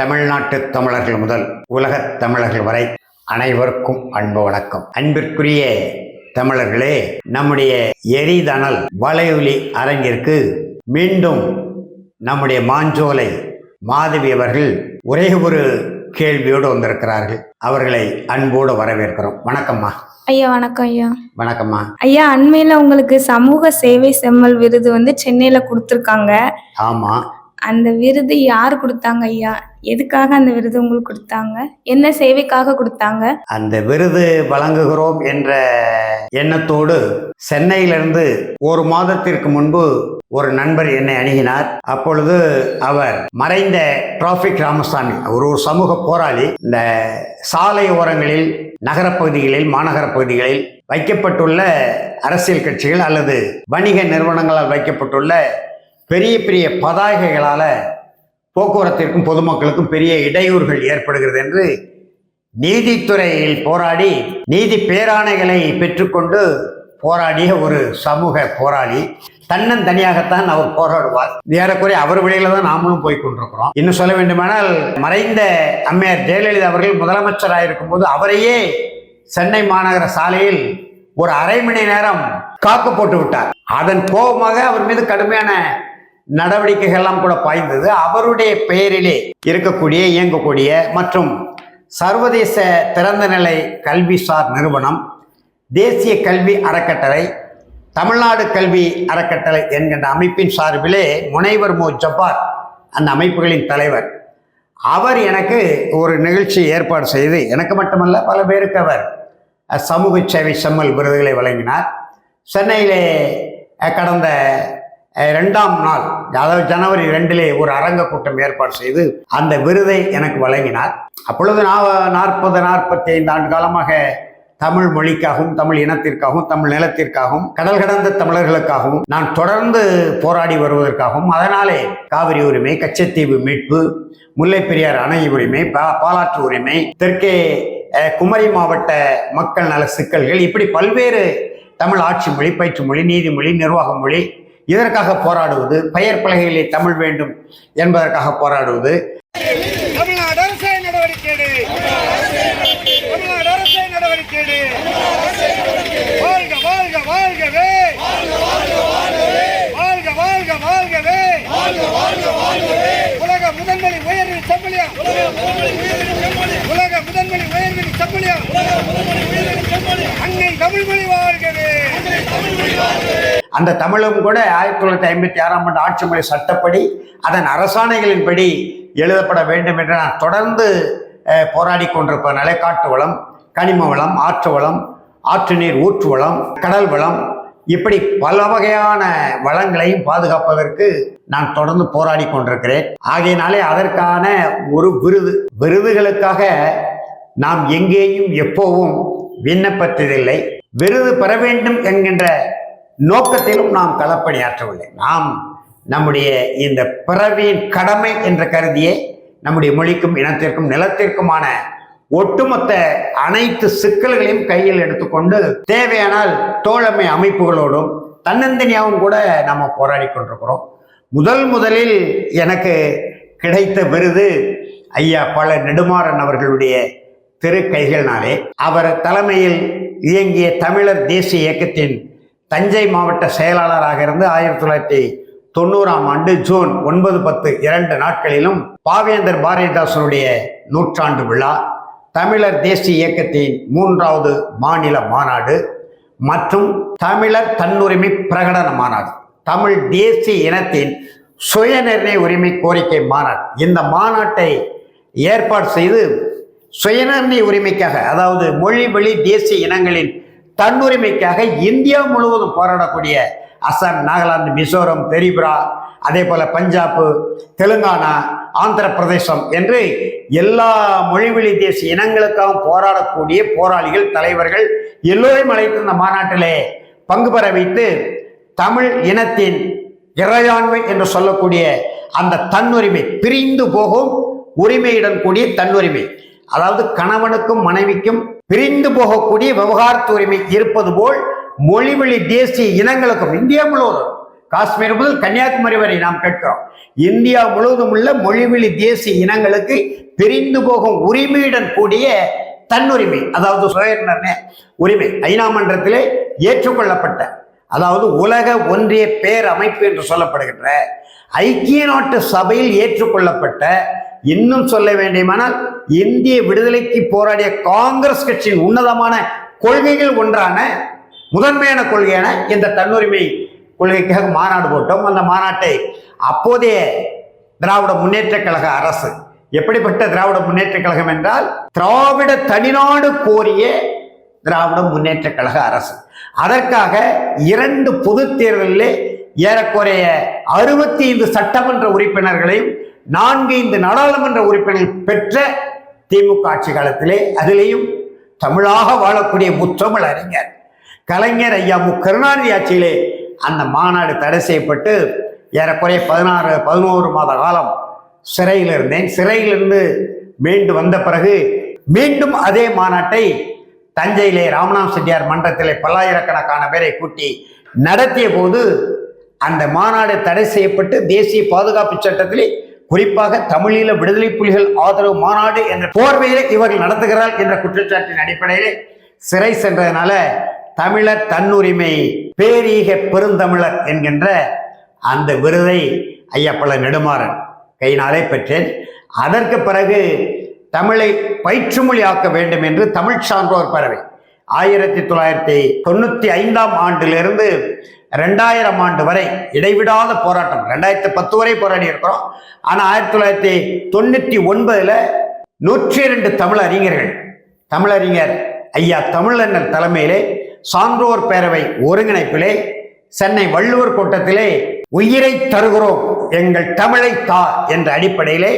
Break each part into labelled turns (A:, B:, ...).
A: தமிழ்நாட்டு தமிழர்கள் முதல் உலகத் தமிழர்கள் வரை அனைவருக்கும் அன்பு வணக்கம். அன்பிற்குரிய தமிழர்களே நம்முடைய எரிதனல் வலையொலி அரங்கிற்கு மீண்டும் நம்முடைய மாஞ்சோலை மாதவி அவர்கள் ஒரே ஒரு கேள்வியோடு வந்திருக்கிறார்கள். அவர்களை அன்போடு வரவேற்கிறோம். வணக்கம்மா.
B: ஐயா வணக்கம் ஐயா.
A: வணக்கம்மா.
B: ஐயா அண்மையில உங்களுக்கு சமூக சேவை செம்மல் விருது வந்து சென்னையில கொடுத்துருக்காங்க.
A: ஆமா.
B: அந்த விருது யார் கொடுத்தாங்க ஐயா? எதுக்காக அந்த விருது உங்களுக்கு கொடுத்தாங்க? என்ன சேவைக்காக கொடுத்தாங்க?
A: அந்த விருது வழங்குகிறோம் என்ற எண்ணத்தோடு சென்னையிலிருந்து ஒரு மாதத்திற்கு முன்பு ஒரு நண்பர் என்னை அணுகினார். அப்பொழுது அவர் மறைந்த டிராபிக் ராமசாமி அவர் ஒரு சமூக போராளி இந்த சாலை ஓரங்களில் நகரப்பகுதிகளில் மாநகர பகுதிகளில் வைக்கப்பட்டுள்ள அரசியல் கட்சிகள் அல்லது வணிக நிறுவனங்களால் வைக்கப்பட்டுள்ள பெரிய பெரிய பதாகைகளால் போக்குவரத்திற்கும் பொதுமக்களுக்கும் பெரிய இடையூறுகள் ஏற்படுகிறது என்று நீதித்துறையில் போராடி நீதி பேராணைகளை பெற்றுக்கொண்டு போராடிய ஒரு சமூக போராளி. தன்னந்தனியாகத்தான் அவர் போராடுவார். ஏறக்குறைய அவர் வழியில தான் நாமளும் போய் கொண்டிருக்கிறோம். இன்னும் சொல்ல வேண்டுமானால் மறைந்த அம்மையார் ஜெயலலிதா அவர்கள் முதலமைச்சராக இருக்கும்போது அவரையே சென்னை மாநகர சாலையில் ஒரு அரை மணி நேரம் காக்கு போட்டு விட்டார். அதன் கோபமாக அவர் மீது கடுமையான நடவடிக்கைகள்லாம் கூட பாய்ந்தது. அவருடைய பெயரிலே இருக்கக்கூடிய இயங்கக்கூடிய மற்றும் சர்வதேச திறந்தநிலை கல்விசார் நிறுவனம் தேசிய கல்வி அறக்கட்டளை தமிழ்நாடு கல்வி அறக்கட்டளை என்கின்ற அமைப்பின் சார்பிலே முனைவர் மு. ஜப்பார் அந்த அமைப்புகளின் தலைவர். அவர் எனக்கு ஒரு நிகழ்ச்சி ஏற்பாடு செய்து எனக்கு மட்டுமல்ல பல பேருக்கு அவர் சமூக சேவை செம்மல் விருதுகளை வழங்கினார். சென்னையிலே கடந்த ரெண்டாம் நாள் அதாவது ஜனவரி ரெண்டிலே ஒரு அரங்க கூட்டம் ஏற்பாடு செய்து அந்த விருதை எனக்கு வழங்கினார். அப்பொழுது நான் நாற்பது நாற்பத்தி ஐந்து ஆண்டு காலமாக தமிழ் மொழிக்காகவும் தமிழ் இனத்திற்காகவும் தமிழ் நிலத்திற்காகவும் கடல் கடந்த தமிழர்களுக்காகவும் நான் தொடர்ந்து போராடி வருவதற்காகவும் அதனாலே காவிரி உரிமை கச்சத்தீவு மீட்பு முல்லை பெரியார் அணை உரிமை பா- பாலாற்று உரிமை தெற்கே குமரி மாவட்ட மக்கள் நல சிக்கல்கள் இப்படி பல்வேறு தமிழ் ஆட்சி மொழி பயிற்று மொழி நீதிமொழி நிர்வாக மொழி இதற்காக போராடுவது? பெயர் பலகையிலே தமிழ் வேண்டும் என்பதற்காக போராடுவது.
C: தமிழ்நாடு அரசே நடவடிக்கை எடு. தமிழ்நாடு அரசே நடவடிக்கை எடு. வாழ்க வாழ்க வாழ்கவே. வாழ்க வாழ்க வாழ்கவே. உலக முதன்மொழி உயர்வில் செம்மொழியம் உலக முதன்மொழி உயர்வில் செம்மொழியம் அன்னை தமிழ்மொழி வாழ்கவே.
A: அந்த தமிழும் கூட ஆயிரத்தி தொள்ளாயிரத்தி ஐம்பத்தி ஆறாம் ஆண்டு ஆட்சி மொழி சட்டப்படி அதன் அரசாணைகளின்படி எழுதப்பட வேண்டும் என்று நான் தொடர்ந்து போராடி கொண்டிருப்ப நிலைக்காட்டு வளம் கனிம வளம் ஆற்று வளம் ஆற்று நீர் ஊற்று வளம் கடல் வளம். இப்படி பல வகையான வளங்களையும் பாதுகாப்பதற்கு நான் தொடர்ந்து போராடி கொண்டிருக்கிறேன். ஆகையினாலே அதற்கான ஒரு விருது விருதுகளுக்காக நாம் எங்கேயும் எப்போவும் விண்ணப்பத்ததில்லை. விருது பெற வேண்டும் என்கின்ற நோக்கத்திலும் நாம் களப்பணியாற்றவில்லை. நாம் நம்முடைய இந்த பிறவியின் கடமை என்ற கருதியே நம்முடைய மொழிக்கும் இனத்திற்கும் நிலத்திற்குமான ஒட்டுமொத்த அனைத்து சிக்கல்களையும் கையில் எடுத்துக்கொண்டு தேவையானால் தோழமை அமைப்புகளோடும் தன்னந்தனியாகவும் கூட நம்ம போராடி கொண்டிருக்கிறோம். முதல் முதலில் எனக்கு கிடைத்த விருது ஐயா பல நெடுமாறன் அவர்களுடைய திரு கைகள்னாலே. அவர் தலைமையில் இயங்கிய தமிழர் தேசிய இயக்கத்தின் தஞ்சை மாவட்ட செயலாளராக இருந்து ஆயிரத்தி தொள்ளாயிரத்தி தொண்ணூறாம் ஆண்டு ஜூன் ஒன்பது பத்து இரண்டு நாட்களிலும் பாவேந்தர் பாரதிதாசனுடைய நூற்றாண்டு விழா தமிழர் தேசிய இயக்கத்தின் மூன்றாவது மாநில மாநாடு மற்றும் தமிழர் தன்னுரிமை பிரகடன மாநாடு தமிழ் தேசிய இனத்தின் சுயநிர்ணய உரிமை கோரிக்கை மாநாடு. இந்த மாநாட்டை ஏற்பாடு செய்து சுயநிர்ணய உரிமைக்காக அதாவது மொழி வழி தேசிய இனங்களின் தன்னுரிமைக்காக இந்தியா முழுவதும் போராடக்கூடிய அசாம் நாகாலாந்து மிசோரம் தெரிபுரா அதே போல பஞ்சாப் தெலுங்கானா ஆந்திர பிரதேசம் என்று எல்லா மொழிவழி தேசிய இனங்களுக்காகவும் போராடக்கூடிய போராளிகள் தலைவர்கள் எல்லோரையும் அழைத்து இந்த மாநாட்டிலே பங்கு பெற வைத்து தமிழ் இனத்தின் இறையாண்மை என்று சொல்லக்கூடிய அந்த தன்னுரிமை பிரிந்து போகும் உரிமையுடன் கூடிய தன்னுரிமை. அதாவது கணவனுக்கும் மனைவிக்கும் பிரிந்து போகக்கூடிய விவகாரத்து உரிமை இருப்பது போல் மொழிவழி தேசிய இனங்களுக்கும் இந்தியா முழுவதும் காஷ்மீர் முதல் கன்னியாகுமரி வரை நாம் கேட்கிறோம். இந்தியா முழுவதும் உள்ள மொழிவெளி தேசிய இனங்களுக்கு பிரிந்து போகும் உரிமையுடன் கூடிய தன்னுரிமை அதாவது சுயநிர்ணய உரிமை ஐநா மன்றத்திலே ஏற்றுக்கொள்ளப்பட்ட அதாவது உலக ஒன்றிய பேரமைப்பு என்று சொல்லப்படுகின்ற ஐக்கிய நாட்டு சபையில் ஏற்றுக்கொள்ளப்பட்ட இன்னும் சொல்ல வேண்டியமானால் இந்திய விடுதலைக்கு போராடிய காங்கிரஸ் கட்சியின் உன்னதமான கொள்கைகள் ஒன்றான முதன்மையான கொள்கையான இந்த தன்னுரிமை கொள்கைக்காக மாநாடு போட்டோம். அந்த மாநாட்டை அப்போதைய திராவிட முன்னேற்ற கழக அரசு எப்படிப்பட்ட திராவிட முன்னேற்ற கழகம் என்றால் திராவிட தனிநாடு கோரிய திராவிட முன்னேற்ற கழக அரசு. அதற்காக இரண்டு பொது தேர்தலில் ஏறக்குறைய அறுபத்தி ஐந்து சட்டமன்ற உறுப்பினர்களையும் நான்கு இந்த நாடாளுமன்ற உறுப்பினர் பெற்ற திமுக ஆட்சி காலத்திலே அதிலேயும் தமிழாக வாழக்கூடிய முத்தமிழ் அறிஞர் கலைஞர் ஐயா மு. கருணாநிதி ஆட்சியிலே அந்த மாநாடு தடை செய்யப்பட்டு ஏறக்குறைய பதினாறு பதினோரு மாத காலம் சிறையில் இருந்தேன். சிறையிலிருந்து மீண்டு வந்த பிறகு மீண்டும் அதே மாநாட்டை தஞ்சையிலே ராமநாத செட்டியார் மன்றத்திலே பல்லாயிரக்கணக்கான பேரை கூட்டி நடத்திய போது அந்த மாநாடு தடை செய்யப்பட்டு தேசிய பாதுகாப்பு சட்டத்திலே குறிப்பாக தமிழீழ விடுதலை புலிகள் ஆதரவு மாநாடு என்ற போர்வையிலே இவர்கள் நடத்துகிறார் என்ற குற்றச்சாட்டின் அடிப்படையிலே சிறை சென்றதுனால தமிழர் தன்னுரிமை பேரீக பெருந்தமிழர் என்கின்ற அந்த விருதை ஐயப்பள நெடுமாறன் கையினாலே பெற்றேன். அதற்கு பிறகு தமிழை பயிற்றுமொழி ஆக்க வேண்டும் என்று தமிழ் சான்றோர் பறவை ஆயிரத்தி தொள்ளாயிரத்தி தொண்ணூற்றி ஐந்தாம் ஆண்டிலிருந்து ரெண்டாயிரம் ஆண்டு வரை இடைவிடாத போராட்டம். ரெண்டாயிரத்தி பத்து வரை போராடி இருக்கிறோம். ஆனால் ஆயிரத்தி தொள்ளாயிரத்தி தொண்ணூற்றி ஒன்பதில் நூற்றி இரண்டு தமிழ் அறிஞர்கள் தமிழறிஞர் ஐயா தமிழண்ணல் தலைமையிலே சான்றோர் பேரவை ஒருங்கிணைப்பிலே சென்னை வள்ளுவர் கோட்டத்திலே உயிரை தருகிறோம் எங்கள் தமிழை தா என்ற அடிப்படையிலே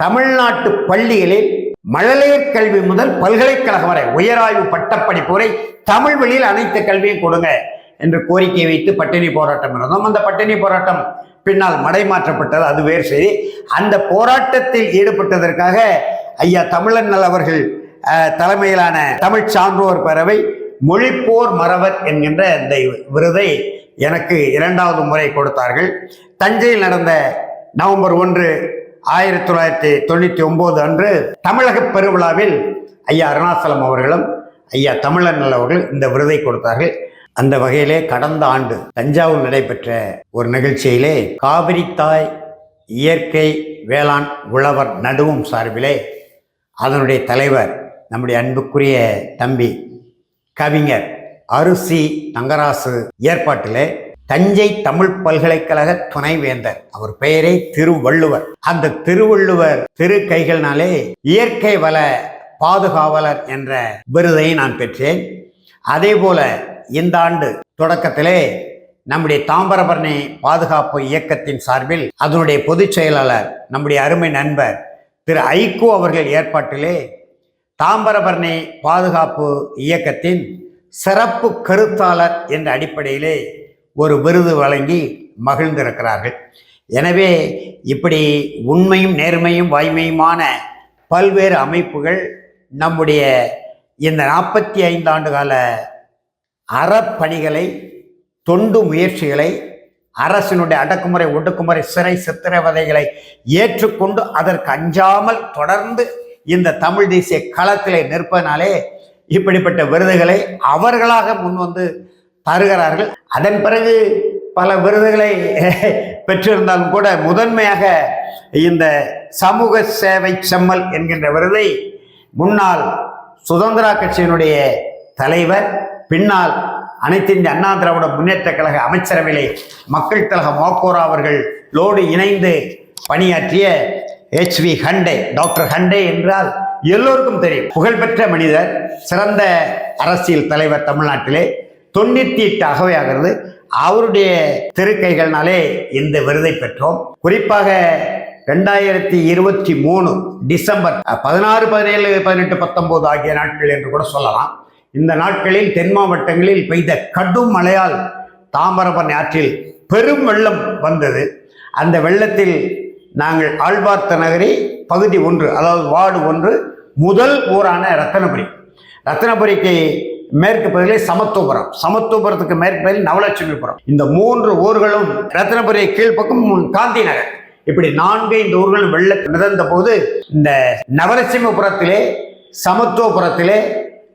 A: தமிழ்நாட்டு பள்ளிகளில் மழலையர் கல்வி முதல் பல்கலைக்கழகம் வரை உயராய்வு பட்டப்படிப்பு வரை தமிழ் வழியில் அனைத்து கல்வியும் கொடுங்க. என்று கோரிக்கை வைத்து பட்டினி போராட்டம் இருந்தோம் அந்த பட்டினி போராட்டம் பின்னால் மடைமாற்றப்பட்டது. அது வேறு செய்தி. அந்த போராட்டத்தில் ஈடுபட்டதற்காக ஐயா தமிழண்ணல் அவர்கள் தலைமையிலான தமிழ் சான்றோர் பேரவை மொழிப்போர் மறவர் என்கின்ற இந்த விருதை எனக்கு இரண்டாவது முறை கொடுத்தார்கள். தஞ்சையில் நடந்த நவம்பர் ஒன்று ஆயிரத்தி தொள்ளாயிரத்தி தொண்ணூற்றி ஒம்பது அன்று தமிழக பெருவிழாவில் ஐயா அருணாசலம் அவர்களும் ஐயா தமிழன் அவர்கள் இந்த விருதை கொடுத்தார்கள். அந்த வகையிலே கடந்த ஆண்டு தஞ்சாவூர் நடைபெற்ற ஒரு நிகழ்ச்சியிலே காவிரி தாய் இயற்கை வேளாண் உழவர் நடுவும் சார்பிலே அதனுடைய தலைவர் நம்முடைய அன்புக்குரிய தம்பி கவிஞர் அரிசி தங்கராசு ஏற்பாட்டிலே தஞ்சை தமிழ் பல்கலைக்கழக துணைவேந்தர். அவர் பெயரே திருவள்ளுவர். அந்த திருவள்ளுவர் திரு கைகள்னாலே இயற்கை வள பாதுகாவலர் என்ற விருதை நான் பெற்றேன். அதே போல இந்த ஆண்டு தொடக்கத்திலே நம்முடைய தாம்பரபரணி பாதுகாப்பு இயக்கத்தின் சார்பில் அதனுடைய பொதுச் செயலாளர் நம்முடைய அருமை நண்பர் திரு ஐகோ அவர்கள் ஏற்பாட்டிலே தாம்பரபரணி பாதுகாப்பு இயக்கத்தின் சிறப்பு கருத்தாளர் என்ற அடிப்படையிலே ஒரு விருது வழங்கி மகிழ்ந்திருக்கிறார்கள். எனவே இப்படி உண்மையும் நேர்மையும் வாய்மையுமான பல்வேறு அமைப்புகள் நம்முடைய இந்த நாற்பத்தி ஐந்து ஆண்டு கால அறப்பணிகளை தொண்டு முயற்சிகளை அரசினுடைய அடக்குமுறை ஒடுக்குமுறை சிறை சித்திரவதைகளை ஏற்றுக்கொண்டு அதற்கு அஞ்சாமல் தொடர்ந்து இந்த தமிழ் தேசிய களத்திலே நிற்பதனாலே இப்படிப்பட்ட விருதுகளை அவர்களாக முன்வந்து தருகிறார்கள். அதன் பிறகு பல விருதுகளை பெற்றிருந்தாலும் கூட முதன்மையாக இந்த சமூக சேவை செம்மல் என்கின்ற விருதை முன்னாள் சுதந்திரா கட்சியினுடைய தலைவர் பின்னால் அனைத்து இந்திய அண்ணா திராவிட முன்னேற்ற கழக அமைச்சரவையிலே மக்கள் கழக மோக்கோரா அவர்களோடு இணைந்து பணியாற்றிய H V Hande doctor Hande என்றால் எல்லோருக்கும் தெரியும். புகழ்பெற்ற மனிதர் சிறந்த அரசியல் தலைவர் தமிழ்நாட்டிலே தொண்ணூத்தி எட்டு அகவையாகிறது அவருடைய திருக்கைகள்னாலே இந்த விருதை பெற்றோம். குறிப்பாக ரெண்டாயிரத்தி இருபத்தி மூணு டிசம்பர் பதினாறு பதினேழு பதினெட்டு பத்தொன்பது ஆகிய நாட்கள் என்று கூட சொல்லலாம். இந்த நாட்களில் தென் மாவட்டங்களில் பெய்த கடும் மழையால் தாமிரபரணி ஆற்றில் பெரும் வெள்ளம் வந்தது. அந்த வெள்ளத்தில் நாங்கள் ஆழ்வார்த்த நகரி பகுதி ஒன்று அதாவது வார்டு ஒன்று முதல் ஊரான ரத்தனபுரி. ரத்தனபுரிக்கு மேற்கு பகுதியில் சமத்துவபுரம் சமத்துவபுரத்துக்கு மேற்கு பகுதியில் நவலட்சுமிபுரம் இந்த மூன்று ஊர்களும் ரத்னபுரி கீழ்ப்பக்கம் காந்தி நகர். இப்படி நான்கு இந்த ஊர்களும் வெள்ள மிதந்த போது இந்த நவலட்சுமிபுரத்திலே சமத்துவபுரத்திலே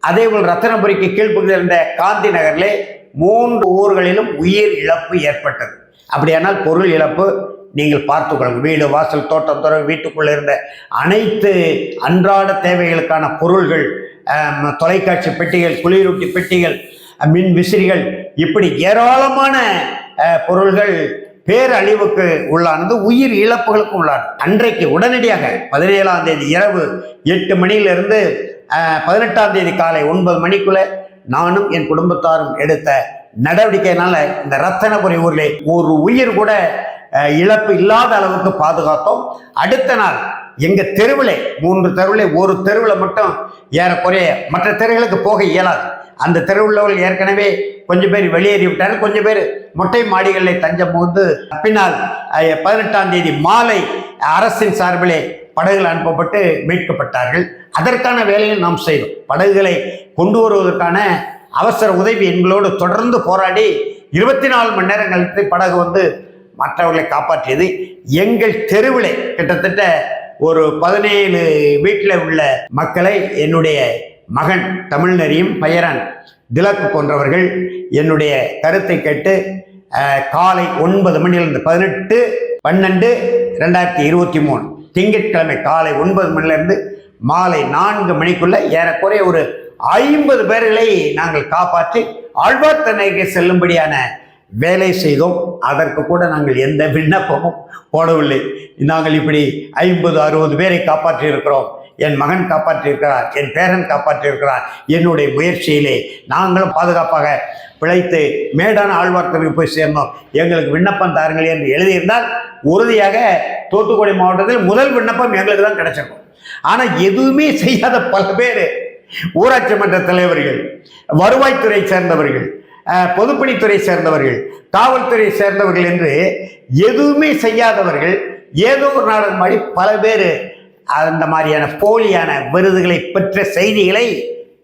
A: அதேபோல் ரத்தனபுரிக்கு கீழ்ப்பகுதியில் இருந்த காந்தி நகரில் மூன்று ஊர்களிலும் உயிர் இழப்பு ஏற்பட்டது. அப்படியானால் பொருள் இழப்பு நீங்கள் பார்த்துக்கொள்ளுங்கள் வீடு வாசல் தோட்டம் துறை வீட்டுக்குள்ளே இருந்த அனைத்து அன்றாட தேவைகளுக்கான பொருள்கள் தொலைக்காட்சி பெட்டிகள் குளிரூட்டி பெட்டிகள் மின் விசிறிகள் இப்படி ஏராளமான பொருள்கள் பேரழிவுக்கு உள்ளானது உயிர் இழப்புகளுக்கு உள்ளானது. அன்றைக்கு உடனடியாக பதினேழாம் தேதி இரவு எட்டு மணியிலிருந்து பதினெட்டாம் தேதி காலை ஒன்பது மணிக்குள்ள நானும் என் குடும்பத்தாரும் எடுத்த நடவடிக்கையினால இந்த ரத்தனபுரி ஊரில் ஒரு உயிர் கூட இழப்பு இல்லாத அளவுக்கு பாதுகாத்தோம். அடுத்த நாள் எங்க தெருவில் மூன்று தெருவில் ஒரு தெருவில் மட்டும் ஏறக்குறைய மற்ற தெருவுகளுக்கு போக இயலாது. அந்த தெருவுள்ளவர்கள் ஏற்கனவே கொஞ்சம் பேர் வெளியேறி விட்டார்கள். கொஞ்சம் பேர் மொட்டை மாடிகளில் தஞ்சம் புகுந்து பின்னால் பதினெட்டாம் தேதி மாலை அரசின் சார்பிலே படகுகள் அனுப்பப்பட்டு மீட்கப்பட்டார்கள். அதற்கான வேலையை நாம் செய்தோம். படகுகளை கொண்டு வருவதற்கான அவசர உதவி எங்களோடு தொடர்ந்து போராடி இருபத்தி நாலு மணி நேரம் கழித்து படகு வந்து மற்றவர்களை காப்பாற்றியது. எங்கள் தெருவில் கிட்டத்தட்ட ஒரு பதினேழு வீட்டில் உள்ள மக்களை என்னுடைய மகன் தமிழ்நெறியும் பெயரன் திலக்கு போன்றவர்கள் என்னுடைய கருத்தை கேட்டு காலை ஒன்பது மணியிலிருந்து பதினெட்டு பன்னெண்டு ரெண்டாயிரத்தி இருபத்தி மூணு திங்கட்கிழமை காலை ஒன்பது மணிலிருந்து மாலை நான்கு மணிக்குள்ள ஏறக்குறைய ஒரு ஐம்பது பேர்களை நாங்கள் காப்பாற்றி ஆழ்வார்த்தனைக்கு செல்லும்படியான வேலை செய்தோம். அதற்கு கூட நாங்கள் எந்த விண்ணப்பமும் போடவில்லை. நாங்கள் இப்படி ஐம்பது அறுபது பேரை காப்பாற்றி இருக்கிறோம் என் மகன் காப்பாற்றியிருக்கிறார் என் பேரன் காப்பாற்றியிருக்கிறார். என்னுடைய முயற்சியிலே நாங்களும் பாதுகாப்பாக பிழைத்து மேடான ஆழ்வார்த்தனுக்கு போய் சேர்ந்தோம். எங்களுக்கு விண்ணப்பம் தாருங்கள் என்று எழுதியிருந்தால் உறுதியாக தூத்துக்குடி மாவட்டத்தில் முதல் விண்ணப்பம் எங்களுக்கு தான் கிடைச்சிருக்கும். ஆனால் எதுவுமே செய்யாத பல பேர் ஊராட்சி மன்ற தலைவர்கள் வருவாய்த்துறை சேர்ந்தவர்கள் பொதுப்பணித்துறை சேர்ந்தவர்கள் காவல்துறை சேர்ந்தவர்கள் என்று எதுவுமே செய்யாதவர்கள் ஏதோ ஒரு நாடகம் மாதிரி பல பேர் அந்த மாதிரியான போலியான விருதுகளை பெற்ற செய்திகளை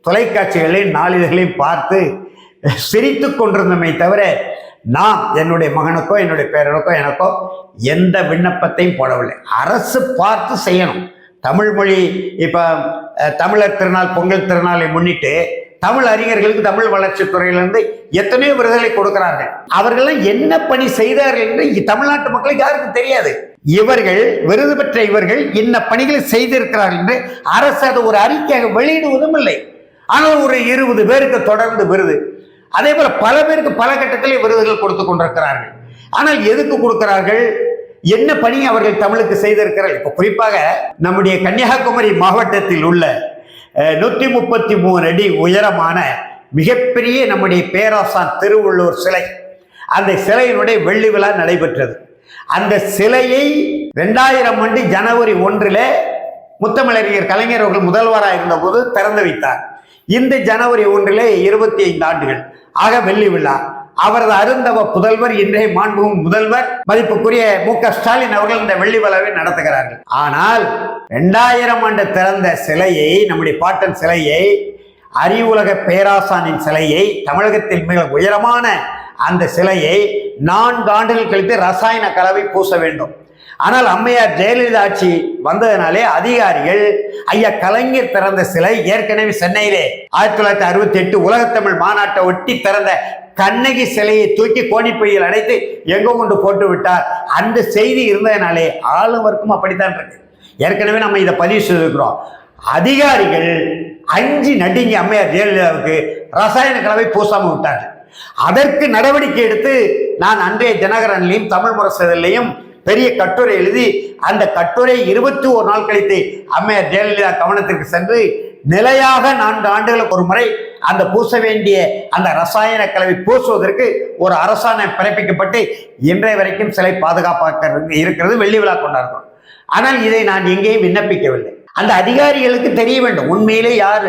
A: தொலைக்காட்சிகளையும் நாளிதழ்களையும் பார்த்து சிரித்து கொண்டிருந்தமே தவிர நான் என்னுடைய மகனுக்கோ என்னுடைய பேரனுக்கோ எனக்கோ எந்த விண்ணப்பத்தையும் போடவில்லை. அரசு பார்த்து செய்யணும். தமிழ் மொழி இப்போ தமிழர் திருநாள் பொங்கல் திருநாளை முன்னிட்டு தமிழ் அறிஞர்களுக்கு தமிழ் வளர்ச்சி துறையிலிருந்து எத்தனையோ விருதுகளை கொடுக்கிறார்கள். அவர்கள்லாம் என்ன பணி செய்தார்கள் என்று தமிழ்நாட்டு மக்களுக்கு யாருக்கும் தெரியாது. இவர்கள் விருது பெற்ற இவர்கள் இன்ன பணிகளை செய்திருக்கிறார்கள் என்று அரசு அது ஒரு அறிக்கையாக வெளியிடுவதும் இல்லை. ஆனால் ஒரு இருபது பேருக்கு தொடர்ந்து விருது. அதே போல பல பேருக்கு பல கட்டத்திலே விருதுகள் கொடுத்து கொண்டிருக்கிறார்கள். ஆனால் எதுக்கு கொடுக்கிறார்கள்? என்ன பணி அவர்கள் தமிழுக்கு செய்திருக்கிறார்கள்? இப்போ குறிப்பாக நம்முடைய கன்னியாகுமரி மாவட்டத்தில் உள்ள நூற்றி முப்பத்தி மூணு அடி உயரமான மிகப்பெரிய நம்முடைய பேராசான் திருவள்ளூர் சிலை. அந்த சிலையினுடைய வெள்ளி விழா நடைபெற்றது. அந்த சிலையை ரெண்டாயிரம் ஆண்டு ஜனவரி ஒன்றில் முத்தமிழறிஞர் கலைஞர் அவர்கள் முதல்வராக இருந்தபோது திறந்து வைத்தார். இந்த ஜனவரி ஒன்றிலே இருபத்தி ஐந்து ஆண்டுகள். ஆக வெள்ளி விழா. அவரது அருந்தவ புதல்வர் இன்றைய மாண்புகும் முதல்வர் மதிப்புக்குரிய மு க ஸ்டாலின் அவர்கள் இந்த வெள்ளி விழாவை நடத்துகிறார்கள். ஆனால் ரெண்டாயிரம் ஆண்டு திறந்த சிலையை நம்முடைய பாட்டன் சிலையை அறிவுலக பேராசானின் சிலையை தமிழகத்தில் மிக உயரமான அந்த சிலையை நான்கு ஆண்டுகள் கழித்து ரசாயன கலவை பூச வேண்டும். ஆனால் அம்மையார் ஜெயலலிதா ஆட்சி வந்ததினாலே அதிகாரிகள் ஐயா கலைஞர் திறந்த சிலை ஏற்கனவே சென்னையிலே ஆயிரத்தி தொள்ளாயிரத்தி அறுபத்தி எட்டு உலகத்தமிழ் மாநாட்டை ஒட்டி திறந்த கண்ணகி சிலையை தூக்கி கோணிப்பையில் அடைத்து எங்கோ கொண்டு போட்டு விட்டார். அந்த செய்தி இருந்ததுனாலே ஆளுவருக்கும் அப்படித்தான் இருக்கு. ஏற்கனவே நம்ம இதை பதிவு செய்திருக்கிறோம். அதிகாரிகள் அஞ்சு நடுங்கி அம்மையார் ஜெயலலிதாவுக்கு ரசாயன கலவை பூசாமல் விட்டார்கள் அதற்கு நடவடிக்கை எடுத்து நான் அன்றைய தினகரன்லையும் தமிழ் முரசதிலையும் பெரிய கட்டுரை எழுதி அந்த கட்டுரை இருபத்தி ஒரு நாள் கழித்து அம்மையார் ஜெயலலிதா கவனத்திற்கு சென்று நிலையாக நான்கு ஆண்டுகளுக்கு ஒரு முறை அந்த பூச வேண்டிய அந்த ரசாயன கலவை பூசுவதற்கு ஒரு அரசாணை பிறப்பிக்கப்பட்டு இன்றைய வரைக்கும் சிலை பாதுகாப்பாக இருக்கிறது வெள்ளி விழா கொண்டாடுறோம். ஆனால் இதை நான் எங்கேயும் விண்ணப்பிக்கவில்லை. அந்த அதிகாரிகளுக்கு தெரிய வேண்டும். உண்மையிலே யார்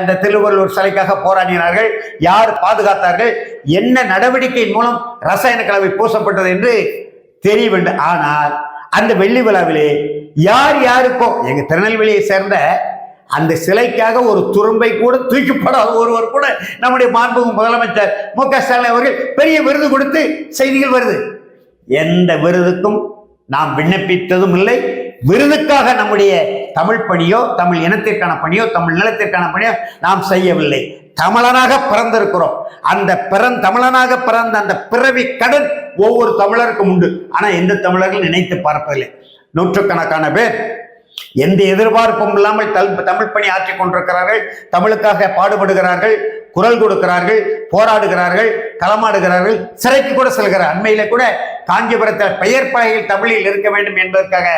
A: இந்த திருவள்ளுவர் சிலைக்காக போராடினார்கள்? யார் பாதுகாத்தார்கள்? என்ன நடவடிக்கையின் மூலம் ரசாயன கலவை பூசப்பட்டது என்று தெரிய வேண்டும். ஆனால் அந்த வெள்ளி விழாவிலே யார் யாருக்கோ எங்க திருநெல்வேலியை சேர்ந்த அந்த சிலைக்காக ஒரு துரும்பை கூட தூக்கப்படாத ஒருவர் கூட நம்முடைய மாண்புமிகு முதலமைச்சர் மு க ஸ்டாலின் அவர்கள் பெரிய விருது கொடுத்து செய்திகள் வருது. எந்த விருதுக்கும் நாம் விண்ணப்பித்ததும் இல்லை. விருதுக்காக நம்முடைய தமிழ் பணியோ தமிழ் இனத்திற்கான பணியோ தமிழ் நிலத்திற்கான பணியோ நாம் செய்யவில்லை. தமிழனாக பிறந்திருக்கிறோம். அந்த பிறந் தமிழனாக பிறந்த அந்த பிறவி கடன் ஒவ்வொரு தமிழருக்கும் உண்டு. ஆனால் எந்த தமிழர்கள் நினைத்து பார்ப்பதில்லை. நூற்றுக்கணக்கான பேர் எந்த எதிர்பார்ப்பும் இல்லாமல் தல் தமிழ் பணி ஆற்றிக் கொண்டிருக்கிறார்கள். தமிழுக்காக பாடுபடுகிறார்கள் குரல் கொடுக்கிறார்கள் போராடுகிறார்கள் களமாடுகிறார்கள். சிறைக்கு கூட செல்கிறார். அண்மையில கூட காஞ்சிபுரத்தில் பெயர் பலகையில் தமிழில் இருக்க வேண்டும் என்பதற்காக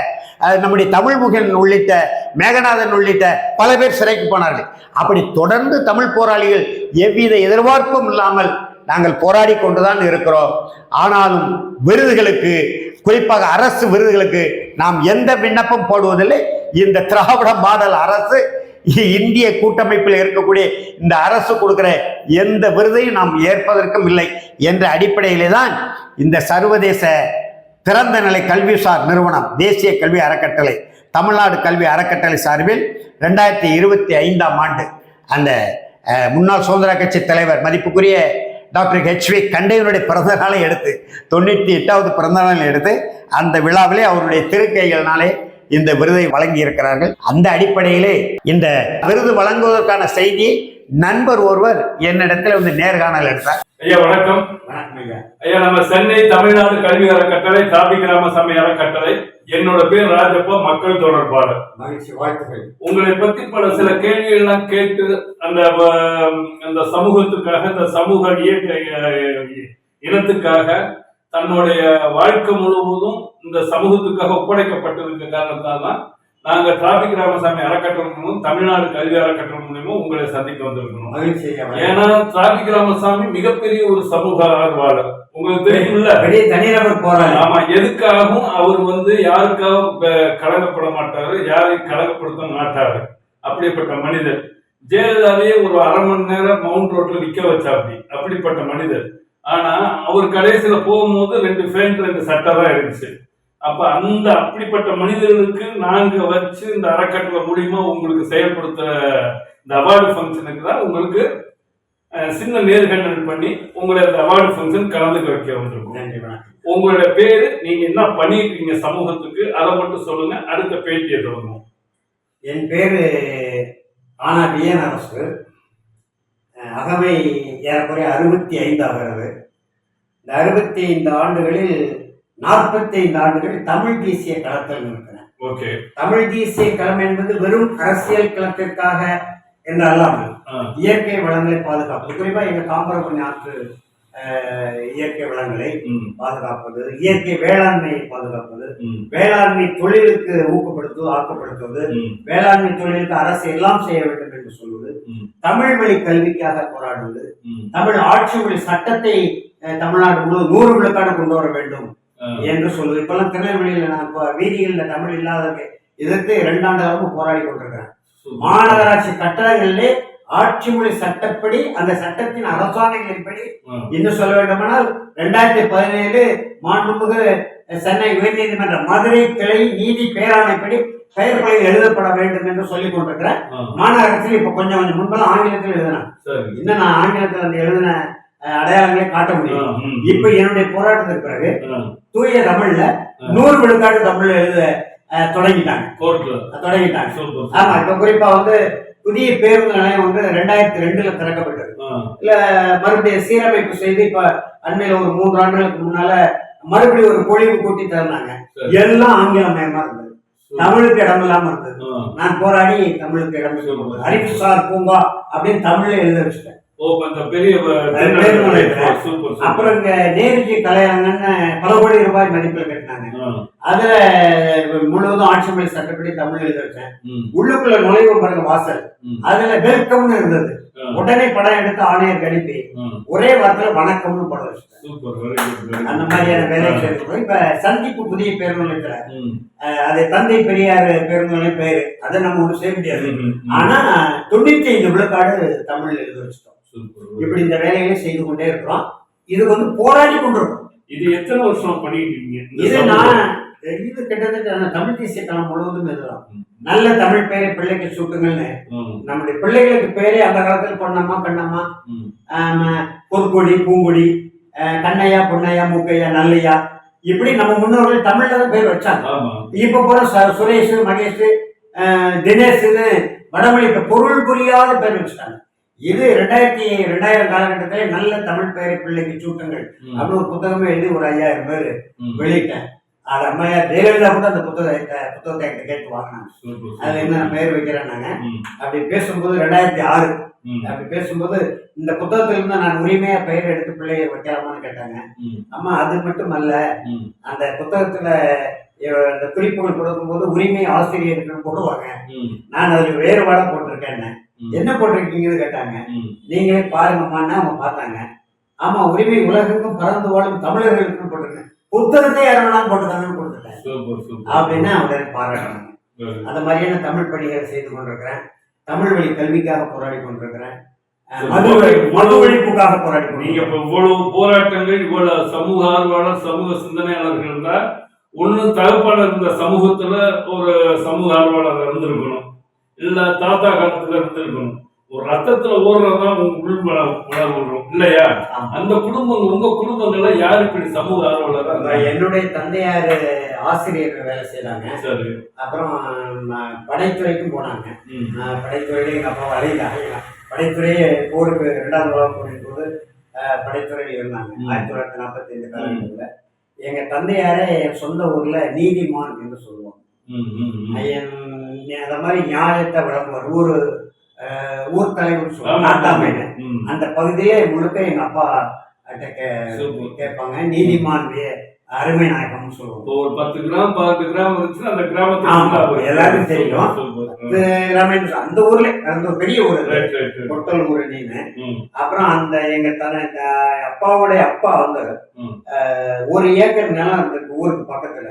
A: நம்முடைய தமிழ் முகன் உள்ளிட்ட மேகநாதன் உள்ளிட்ட பல பேர் சிறைக்கு போனார்கள். அப்படி தொடர்ந்து தமிழ் போராளிகள் எவ்வித எதிர்பார்ப்பும் இல்லாமல் நாங்கள் போராடி கொண்டுதான் இருக்கிறோம். ஆனாலும் விருதுகளுக்கு குறிப்பாக அரசு விருதுகளுக்கு நாம் எந்த விண்ணப்பம் போடுவதில்லை. இந்த திராவிட மாடல் அரசு இந்திய கூட்டமைப்பில் இருக்கக்கூடிய இந்த அரசு கொடுக்கிற எந்த விருதையும் நாம் ஏற்பதற்கும் இல்லை என்ற அடிப்படையிலே தான் இந்த சர்வதேச திறந்த நிலை கல்விசார் நிறுவனம் தேசிய கல்வி அறக்கட்டளை தமிழ்நாடு கல்வி அறக்கட்டளை சார்பில் ரெண்டாயிரத்தி இருபத்தி ஐந்தாம் ஆண்டு அந்த முன்னாள் சுதந்திர கட்சி தலைவர் மதிப்புக்குரிய டாக்டர் ஹெச்வி கண்டையனுடைய பிறந்த நாளை எடுத்து தொண்ணூற்றி எட்டாவது பிறந்த நாளை எடுத்து அந்த விழாவிலே அவருடைய திருக்கைகள்னாலே இந்த விருதை வழங்கி இருக்கிறார்கள் அந்த அடிப்படையிலே இந்த விருது வழங்குவதற்கான செய்தி நண்பர் ஒருவர் என்னிடத்தில் வந்து நேர்காணல் எடுத்தார்.
D: ஐயா வணக்கம். ஐயா நம்ம சென்னை தமிழ்நாடு கல்வி அறக்கட்டளை தாபி கிராம சமய அறக்கட்டளை என்னோட பேர் ராஜப்பா மக்கள் தொடர்பாளர். உங்களை பத்தி பல சில கேள்விகள்லாம் கேட்டு அந்த அந்த சமூகத்துக்காக இந்த சமூக இயக்க இனத்துக்காக தன்னுடைய வாழ்க்கை முழுவதும் இந்த சமூகத்துக்காக ஒப்படைக்கப்பட்டிருக்க காரணத்தால் தான் நாங்க டிராபிக் ராமசாமி அறக்கட்டளை மூலம் தமிழ்நாடு கல்வி அறக்கட்டளை மூலியமா உங்களை சந்திக்க வந்திருக்கிறோம்.
A: மகிழ்ச்சி
D: ஏன்னா டிராபிக் ராமசாமி மிகப்பெரிய ஒரு சமூக ஆர்வலர். உங்களுக்கு தெரியும்ல?
A: தனிநபர் போராளி
D: ஆமா எதுக்காகவும் அவர் வந்து யாருக்காகவும் ப- கலங்கப்பட மாட்டாரு யாரையும் கலங்கப்படுத்த மாட்டாரு. அப்படிப்பட்ட மனிதர். ஜெயலலிதாவையே ஒரு அரை மணி நேரம் மவுண்ட் ரோட்ல நிக்க வச்சாப்படி அப்படிப்பட்ட மனிதர். ஆனா அவர் கடைசியில போகும்போது ரெண்டு ஃபேண்ட் ரெண்டு சட்டை தான் இருந்துச்சு. அப்ப அந்த அப்படிப்பட்ட மனிதர்களுக்கு நாங்க வச்சு இந்த அறக்கட்டளை மூலியமா உங்களுக்கு செயல்படுத்துற இந்த அவார்டு ஃபங்க்ஷனுக்கு தான் உங்களுக்கு சின்ன நேர்காணல் பண்ணி உங்களை அந்த அவார்டு ஃபங்க்ஷன் கலந்துக்க வைக்க வந்திருக்கோம்.
A: நன்றி வணக்கம்.
D: உங்களோட பேரு நீங்க என்ன பண்ணிருக்கீங்க சமூகத்துக்கு அதை மட்டும் சொல்லுங்க. அடுத்த பேட்டியை தொடங்குவோம்.
A: என் பேர் ஆனா பிஎன் அரசு அகவை ஏறக்குறைய அறுபத்தி ஐந்து ஆகிறது இந்த அறுபத்தி ஐந்து ஆண்டுகளில் நாற்பத்தி ஐந்து ஆண்டுகள் தமிழ் தேசிய களத்தில் இருக்கிறேன்
D: ஓகே.
A: தமிழ் தேசிய களம் என்பது வெறும் அரசியல் களத்திற்காக என்று அல்லாமல் இயற்கை வளங்களை பாதுகாப்பது. குறிப்பாக எங்கள் தாம்பரபரணி ஆற்று இயற்கை வளங்களை பாதுகாப்பது இயற்கை வேளாண்மையை பாதுகாப்பது வேளாண்மை தொழிலுக்கு ஊக்கப்படுத்துவது ஆக்கப்படுத்துவது வேளாண்மை தொழிலுக்கு அரசு எல்லாம் செய்ய வேண்டும் என்று சொல்வது. தமிழ் வழி கல்விக்காக போராடுவது தமிழ் ஆட்சி மொழி சட்டத்தை தமிழ்நாடு முழு நூறு விழுக்காடு கொண்டு வர வேண்டும் என்று சொல்வது இப்பெல்லாம் திருநெல்வேலியில நான் இப்போ வீதிகளில் தமிழ் இல்லாதவங்க எதிர்த்து இரண்டாண்டு காலமும் போராடி கொண்டிருக்கிறேன். மாநகராட்சி கட்டடங்களிலே ஆட்சி மொழி சட்டப்படி அந்த சட்டத்தின் அரசாணைகளின்படி இன்னும் சொல்ல வேண்டுமானால் ரெண்டாயிரத்தி பதினேழு மாண்புமிகு சென்னை உயர்நீதிமன்ற மதுரை கிளை நீதி பேராணைப்படி பெயர் பலகை எழுதப்பட வேண்டும் என்று சொல்லிக் கொண்டிருக்கிறேன். மாநகரத்தில் இப்ப கொஞ்சம் கொஞ்சம் முன்பெல்லாம் ஆங்கிலத்தில் எழுதினேன். இன்னும் நான் ஆங்கிலத்தில் அந்த எழுதின அடையாளங்களை காட்ட முடியும். இப்ப என்னுடைய போராட்டத்துக்கு பிறகு தூய தமிழ்ல நூறு விழுக்காடு தமிழ்ல எழுத தொடங்கிட்டாங்க. தொடங்கிட்டாங்க. ஆமா இப்ப குறிப்பா வந்து புதிய பேருந்து நிலையம் வந்து ரெண்டாயிரத்தி ரெண்டுல திறக்கப்பட்டது. இல்ல மறுபடியும் சீரமைப்பு செய்து இப்ப அண்மையில ஒரு மூன்று ஆண்டுகளுக்கு முன்னால மறுபடியும் ஒரு பொழிவு கூட்டி தந்தாங்க
D: சரி.
A: எல்லாம் ஆங்கிலமயமா இருந்தது. தமிழுக்கு இடம் இல்லாம இருந்தது. நான் போராடி தமிழுக்கு இடம் கொடுத்தது அறிவுசார் பூங்கா அப்படின்னு தமிழ்ல எழுத வச்சுட்டேன்.
D: ஓ பெரிய
A: அப்புறம் இங்க நேருஜி கலையரங்கன்னு பல கோடி ரூபாய் மதிப்பில் கட்டினாங்க. அதுல முழுவதும் ஆட்சி மொழி சட்டப்படி தமிழ் எழுத வச்சேன். உள்ளுக்குள்ள நுழைவு பாருங்க வாசல். அதுல வெல்கம்னு இருந்தது. உடனே படம் எடுத்து ஆணையருக்கு அனுப்பி ஒரே வாரத்துல வணக்கம்னு படம் வச்சுட்டேன். அந்த மாதிரியான செய்திருக்கோம் இப்ப சந்திப்பு புதிய பேருந்து நிலையத்துல அது தந்தை பெரியார் பேருந்து நிலையம் பேரு அதை நம்ம ஒண்ணு செய்ய முடியாது. ஆனா தொண்ணூத்தி ஐந்து விழுக்காடு தமிழ்ல எழுத வச்சுட்டோம். இப்படி இந்த வேலைகளை செய்து கொண்டே இருக்கிறோம். இது வந்து போராடி கொண்டிருக்கோம்.
D: இது எத்தனை வருஷம் பண்ணிட்டு இருக்கீங்க?
A: இது? நான் இது கிட்டத்தட்ட தமிழ் தேசிய காலம் முழுவதும் இதுதான். நல்ல தமிழ் பெயரை பிள்ளைக்கு சூட்டுங்கள்னு. நம்முடைய பிள்ளைகளுக்கு பேரே அந்த காலத்துல பொன்னம்மா கண்ணம்மா பொற்கொடி பூங்கொடி கண்ணையா பொன்னையா மூக்கையா நல்லையா. இப்படி நம்ம முன்னோர்கள் தமிழ்ல தான் பேர் வச்சாங்க. இப்ப போற சுரேஷ் மகேஷ் தினேஷ்னு வடமொழி பொருள் புரியாத பேர் வச்சுட்டாங்க. இது ரெண்டாயிரத்தி ரெண்டாயிரம் காலகட்டத்திலே நல்ல தமிழ் பெயரை பிள்ளைக்கு சூட்டுங்கள். அப்படின்னு ஒரு புத்தகமே எழுதி ஒரு ஐயாயிரம் பேர். வெளியிட்டேன். அது அம்மையார் ஜெயலலிதா கூட அந்த புத்தகத்தை புத்தகத்தை என்கிட்ட கேட்டு வாங்கினாங்க. அதுல. என்ன பெயர் வைக்கிறேன்னாங்க
D: ம்,
A: அப்படி பேசும்போது ரெண்டாயிரத்தி ஆறு. அப்படி பேசும்போது இந்த புத்தகத்துல இருந்து நான் உரிமையா பெயர் எடுத்து பிள்ளைய வைக்கலாமான்னு கேட்டாங்க. அம்மா அது மட்டும் அல்ல. அந்த புத்தகத்துல இந்த குறிப்புகள் கொடுக்கும்போது உரிமை ஆசிரியர்கள் போடுவாங்க. நான் அதுல வேறுபாடா போட்டிருக்கேன் என்ன போட்டிருக்கீங்கன்னு கேட்டாங்க. நீங்களே பாருங்கம்மான்னு அவங்க பார்த்தாங்க. ஆமா உரிமை உலகுக்கும் பறந்து வாழும் தமிழர்களுக்கும் போட்டிருக்கேன். புத்தகத்தை யார் வேணாலும் போட்டுதாங்கன்னு கொடுத்துட்டேன். அப்படின்னு பாராட்டினாங்க
D: சரி.
A: அந்த மாதிரியான தமிழ் பணிகளை செய்து கொண்டிருக்கிறேன். தமிழ் வழி கல்விக்காக போராடி கொண்டிருக்கிறேன். மது ஒழி- மது ஒழிப்புக்காக போராடி
D: நீங்க இப்ப இவ்வளவு போராட்டங்கள் இவ்வளவு சமூக ஆர்வலர் சமூக சிந்தனையாளர்கள் இருந்தா ஒண்ணு தகப்பான இருந்த சமூகத்துல ஒரு சமூக ஆர்வலர் இருந்திருக்கணும். இல்ல தாத்தா காலத்துல இருந்திருக்கணும். ஒரு ரத்தத்துல ஓடுறதுதான் உங்க உள் உணர்வு உணர்வுறோம் இல்லையா. அந்த குடும்பம் உங்க குடும்பங்கள்ல யாரு இப்படி சமூக ஆர்வலரா?
A: என்னுடைய தந்தையார் ஆசிரியர் வேலை
D: சரி.
A: அப்புறம் படைத்துறைக்கும் போனாங்க. படைத்துறையில எங்க அப்பா வரையில படைத்துறையே போருக்கு இரண்டாவது உலக போரின் போது படைத்துறையில் இருந்தாங்க. ஆயிரத்தி தொள்ளாயிரத்தி நாற்பத்தி ஐந்து காலகட்டத்தில். எங்க தந்தையாரே சொந்த ஊர்ல நீதிமான் என்று. என் அந்த மாதிரி நியாயத்தை விளம்புவார் ஊர் ஊர் தலைவர் சொல்லுவாங்க.
D: ம்.
A: அந்த பகுதியிலே முழுக்க எங்க அப்பா. கேட்பாங்க. நீதிமான் அருமை நாயகம்னு சொல்லுவோம்.
D: இப்போ ஒரு பத்து கிராம் பதினெட்டு கிராம் இருந்துச்சுன்னா அந்த வரும்.
A: எல்லாருக்கும் தெரியும். ராமேந்திர அந்த ஊர்ல அந்த பெரிய ஊர். பொட்டல்
D: ம்,
A: அப்புறம் அந்த எங்க தன அப்பாவுடைய அப்பா வந்து ஒரு ஏக்கர் நிலம் இருந்திருக்கு ஊருக்கு பக்கத்துல.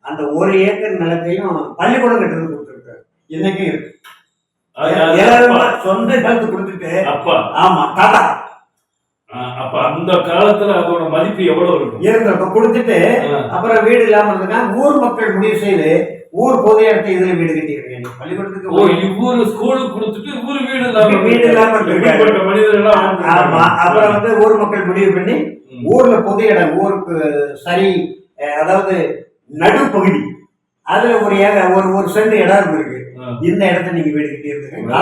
A: அந்த ஒரு ஏக்கர் நிலத்தையும் பள்ளிக்கூடம் கட்டுறது கொடுத்துருக்கு இன்னைக்கும் இருக்கு. சொந்த நிலத்து கொடுத்துட்டு
D: அப்பா.
A: ஆமா தாத்தா.
D: அப்ப அந்த காலத்துல அதோட மதிப்பு எவ்வளவு இருக்கும்?
A: இருந்தப்ப கொடுத்துட்டு அப்புறம் வீடு இல்லாம இருந்துன்னா ஊர் மக்கள் முடிவு செய்து ஊர் பொது இடத்தை இதுல வீடு கட்டியிருக்கீங்க. நீ பள்ளிக்கூடத்துக்கு
D: ஓ இவ்வூரு ஸ்கூலுக்கு கொடுத்துட்டு இவ்வூரு வீடு இல்லாம
A: வீடு இல்லாம
D: மனிதர்கள்
A: ஆமா. அப்புறம் வந்து ஊர் மக்கள் முடிவு பண்ணி ஊர்ல பொது இடம் ஊருக்கு சரி அதாவது நடுப்பகுதி. அதுல ஒரு ஏக ஒரு ஒரு சென்ட் இடம் இருந்திருக்கு இந்த இடத்த நீங்க வீடு கட்டி இருந்தீங்க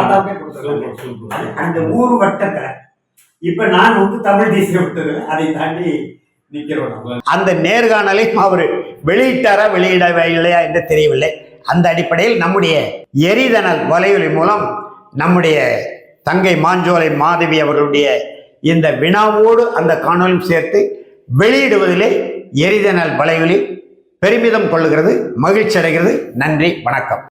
A: அந்த ஊர் வட்டத்துல இப்ப நான் வந்து தமிழ் தேசிய அதை தாண்டி நிக்கிறோம் அந்த நேர்காணலையும் அவர் வெளியிட்டாரா வெளியிடவில்லையா என்று தெரியவில்லை. அந்த அடிப்படையில் நம்முடைய எரிதனல் வலையொலி மூலம் நம்முடைய தங்கை மாஞ்சோலை மாதவி அவர்களுடைய இந்த வினாவோடு அந்த காணொலியும் சேர்த்து வெளியிடுவதிலே எரிதனல் வலையொலி பெருமிதம் கொள்ளுகிறது மகிழ்ச்சி அடைகிறது. நன்றி வணக்கம்.